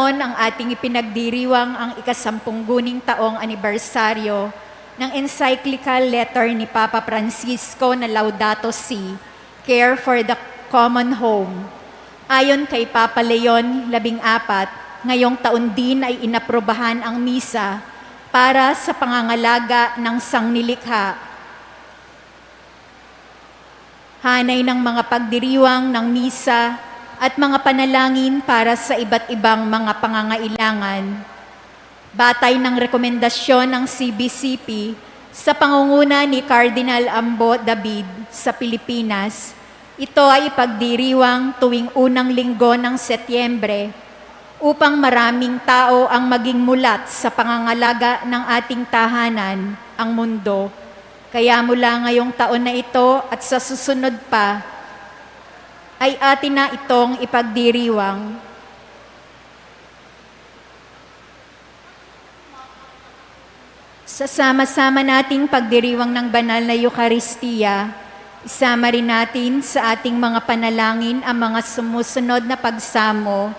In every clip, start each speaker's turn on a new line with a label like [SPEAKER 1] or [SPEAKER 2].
[SPEAKER 1] taon ang ating ipinagdiriwang ang ikasampung guning taong anibersaryo ng encyclical letter ni Papa Francisco na Laudato Si, Care for the Common Home. Ayon kay Papa Leon, apat, ngayong taon din ay inaprobahan ang misa para sa pangangalaga ng sangnilikha hanay ng mga pagdiriwang ng misa at mga panalangin para sa iba't ibang mga pangangailangan. Batay ng rekomendasyon ng CBCP sa pangunguna ni Cardinal Ambo David sa Pilipinas, ito ay ipagdiriwang tuwing unang linggo ng Setyembre upang maraming tao ang maging mulat sa pangangalaga ng ating tahanan, ang mundo. Kaya mula ngayong taon na ito at sa susunod pa, ay atin na itong ipagdiriwang. Sa sama-sama nating pagdiriwang ng banal na Eukaristiya, isama rin natin sa ating mga panalangin ang mga sumusunod na pagsamo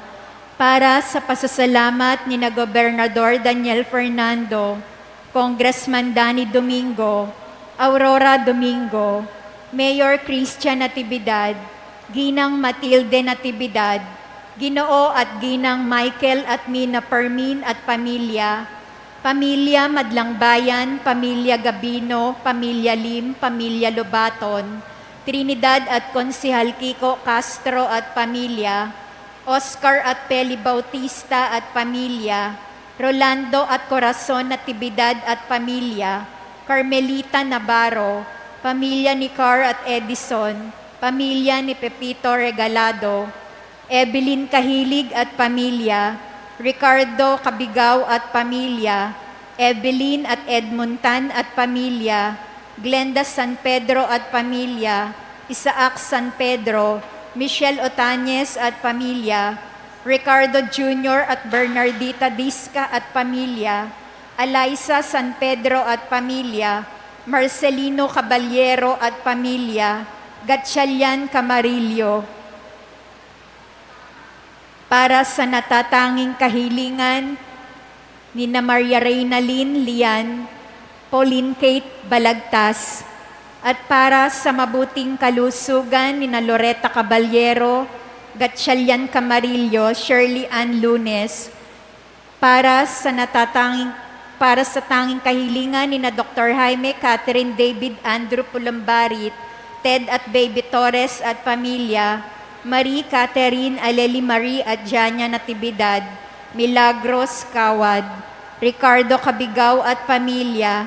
[SPEAKER 1] para sa pasasalamat ni na Gobernador Daniel Fernando, Congressman Danny Domingo, Aurora Domingo, Mayor Christian Natividad, Ginang Matilde Natividad, Ginoo at Ginang Michael at Mina Permin at pamilya, Pamilya Madlang Bayan, Pamilya Gabino, Pamilya Lim, Pamilya Lobaton, Trinidad at Konsihal Kiko Castro at pamilya, Oscar at Peli Bautista at pamilya, Rolando at Corazon Natividad at pamilya, Carmelita Navarro, pamilya ni Car at Edison, pamilya ni Pepito Regalado, Evelyn Kahilig at pamilya, Ricardo Kabigaw at pamilya, Evelyn at Edmontan at pamilya, Glenda San Pedro at pamilya, Isaac San Pedro, Michelle Otañez at pamilya, Ricardo Jr. at Bernardita Disca at pamilya, Eliza San Pedro at pamilya, Marcelino Caballero at pamilya, Gatchalian Camarillo, para sa natatanging kahilingan ni na Maria Reynalyn Lian, Pauline Kate Balagtas, at para sa mabuting kalusugan ni na Loretta Caballero, Gatchalian Camarillo, Shirley Ann Lunes, para sa natatanging para sa tanging kahilingan ni na Dr. Jaime Catherine David Andrew Pulambarit, Ted at Baby Torres at pamilya, Marie Catherine Aleli Marie at Janya Natividad, Milagros Kawad, Ricardo Cabigaw at pamilya,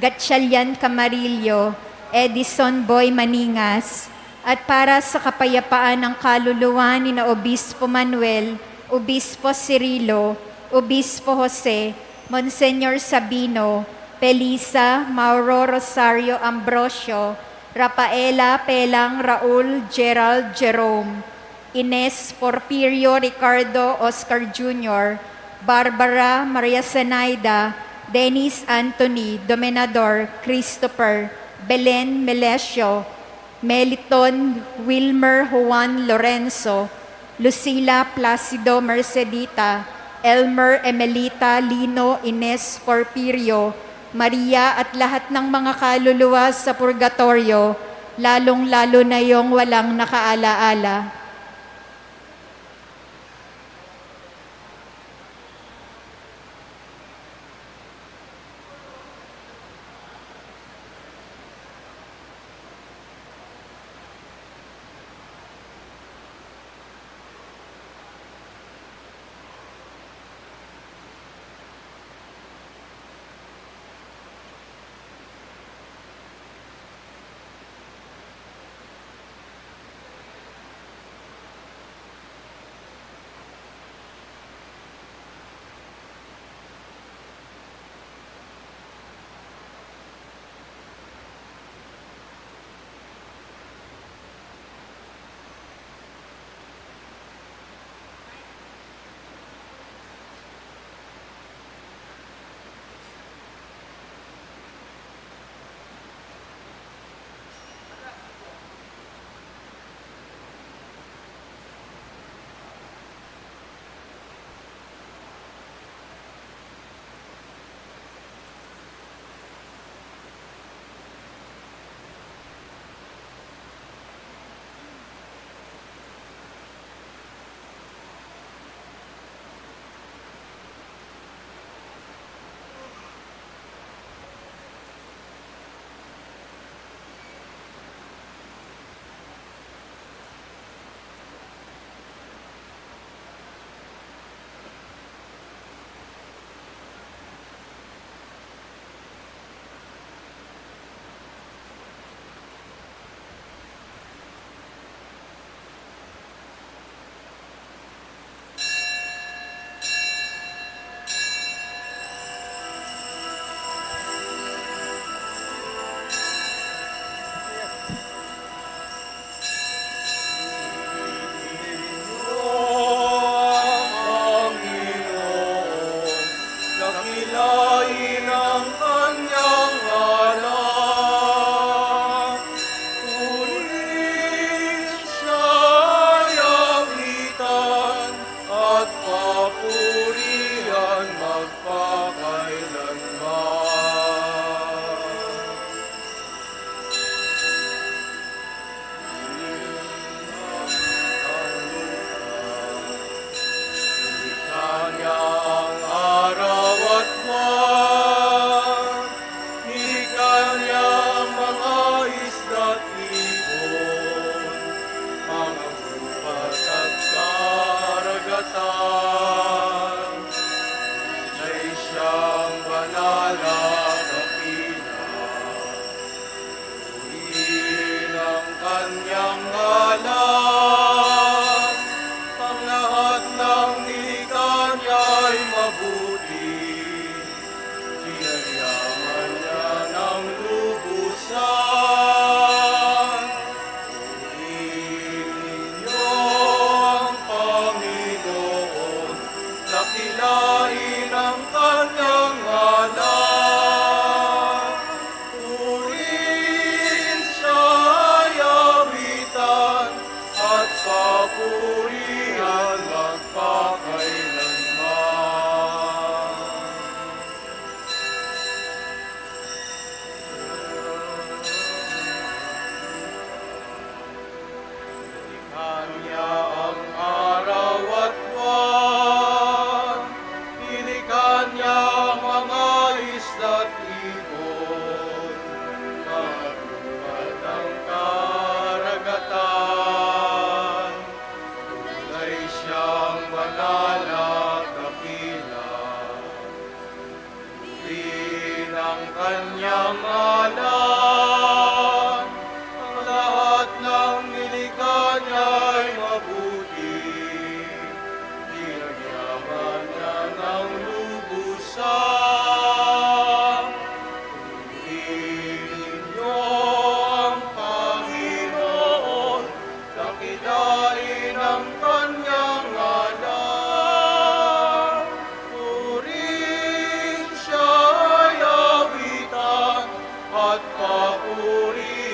[SPEAKER 1] Gatchalian Camarillo, Edison Boy Maningas, at para sa kapayapaan ng kaluluwa ni na Obispo Manuel, Obispo Cirilo, Obispo Jose, Monsenyor Sabino, Pelisa, Mauro Rosario Ambrosio, Rafaela Pelang Raul Gerald Jerome, Ines Porfirio Ricardo Oscar Jr., Barbara Maria Zenaida, Dennis Anthony Domenador Christopher, Belen Melesio, Meliton Wilmer Juan Lorenzo, Lucila Placido Mercedita, Elmer Emelita Lino Ines Porfirio, Maria at lahat ng mga kaluluwa sa purgatorio, lalong-lalo na yung walang nakaalaala.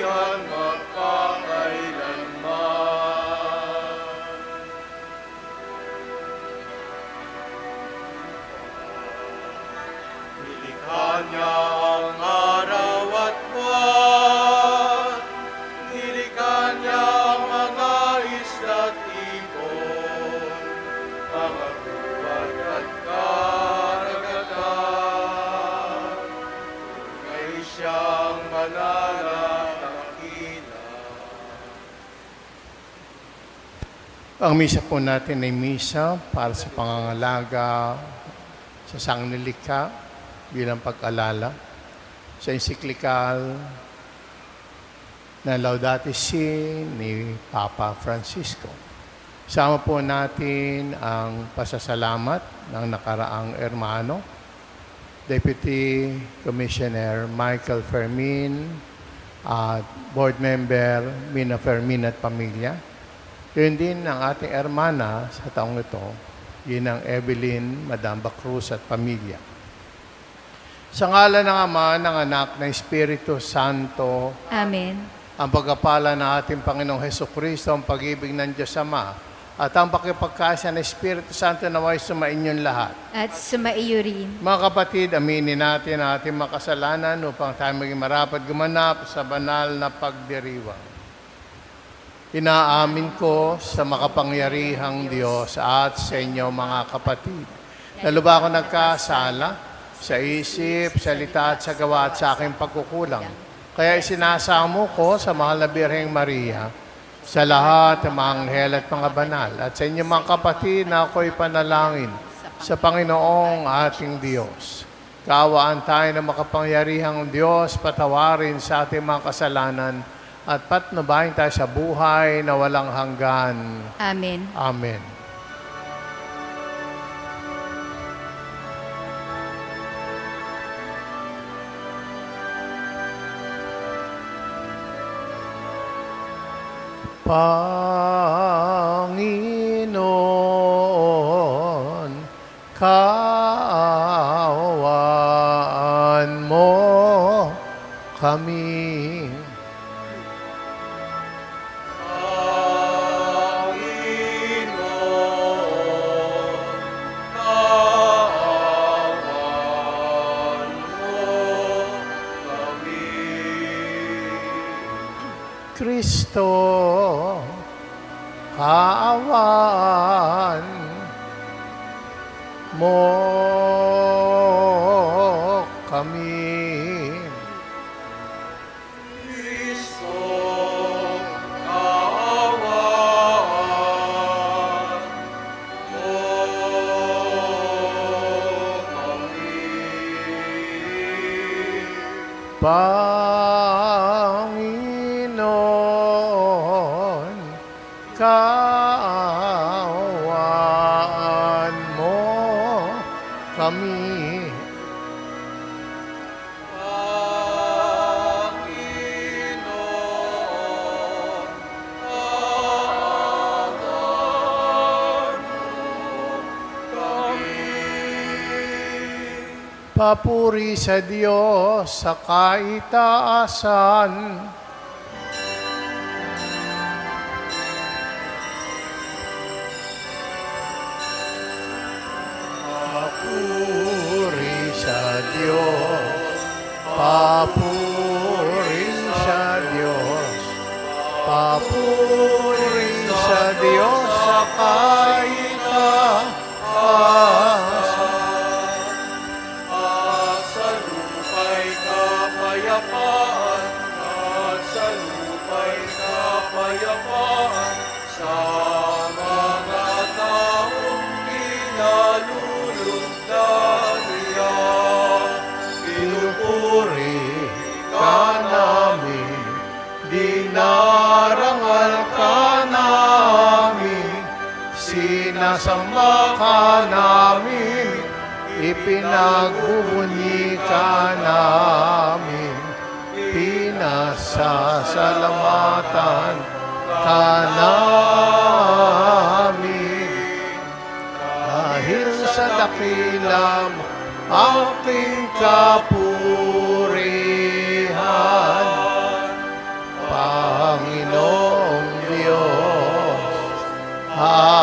[SPEAKER 2] on Ang
[SPEAKER 3] misa po natin ay misa para sa pangangalaga sa sanglilikha bilang pag-alala sa encyclical na Laudate Si ni Papa Francisco. Sama po natin ang pasasalamat ng nakaraang ermano, Deputy Commissioner Michael Fermin at Board Member Mina Fermin at Pamilya. Yun din ang ating ermana sa taong ito, yun ang Evelyn Madamba Cruz at pamilya. Sa ngala ng Ama, ng Anak, ng Espiritu Santo,
[SPEAKER 1] Amen.
[SPEAKER 3] ang pagkapala ng ating Panginoong Heso Kristo, ang pag-ibig ng Diyos Ama, at ang pakipagkasya ng Espiritu Santo na way sumainyong lahat.
[SPEAKER 1] At sumaiyo rin.
[SPEAKER 3] Mga kapatid, aminin natin ang ating makasalanan upang tayo maging marapat gumanap sa banal na pagdiriwang. Inaamin ko sa makapangyarihang Diyos at sa inyo mga kapatid. na luba ako nagkasala sa isip, salita at sa gawa at sa aking pagkukulang. Kaya isinasamo ko sa mahal na Birheng Maria, sa lahat ng mga anghel at mga banal, at sa inyo mga kapatid na ako'y panalangin sa Panginoong ating Diyos. Kaawaan tayo ng makapangyarihang Diyos, patawarin sa ating mga kasalanan, at patnubahin tayo sa buhay na walang hanggan.
[SPEAKER 1] Amen.
[SPEAKER 3] Amen. Panginoon, kaawaan mo kami. Kristo, kaawaan mo kami.
[SPEAKER 2] Kristo, kaawaan mo kami.
[SPEAKER 3] Panginoon, Papuri sa Diyos sa kaitaasan. Papuri sa Diyos. Papuri sinasamba ka namin, ipinagbubunyi ka namin, pinasasalamatan ka namin. Dahil sa dakilam aking kapurihan, Panginoong Diyos, Hari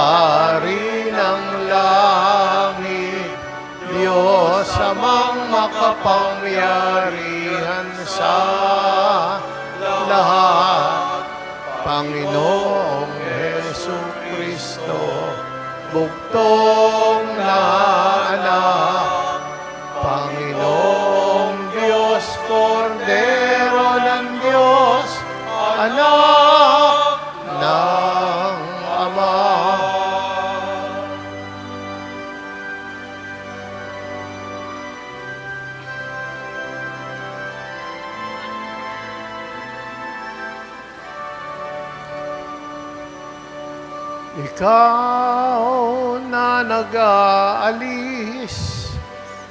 [SPEAKER 3] Ikaw na nag-aalis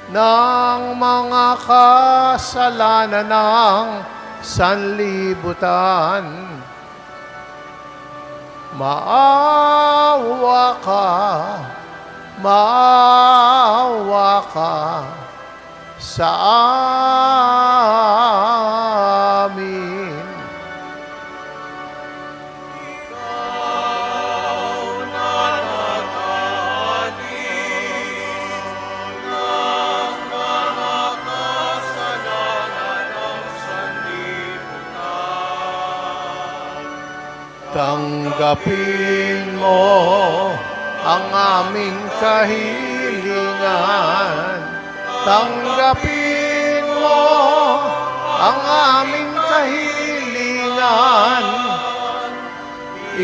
[SPEAKER 3] ng mga kasalanan ng sanlibutan. Maawa ka, maawa ka sa Tanggapin mo ang aming kahilingan. Tanggapin mo ang aming kahilingan.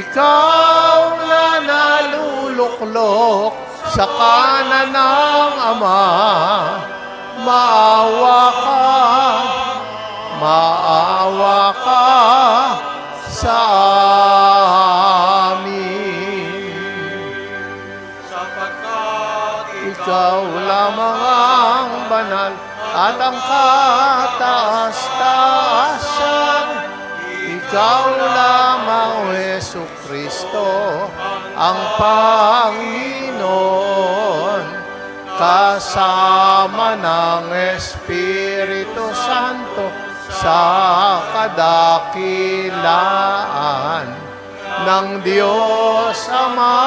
[SPEAKER 3] Ikaw na naluluklok sa kanan ng Ama, maawa ka, maawa ka sa amin.
[SPEAKER 2] Sapagkat
[SPEAKER 3] Ikaw lamang ang banal at ang kataas-taasan. Ikaw lamang, Yesu Kristo, ang Panginoon, kasama ng Espiritu Santo sa kadakilaan ng Diyos Ama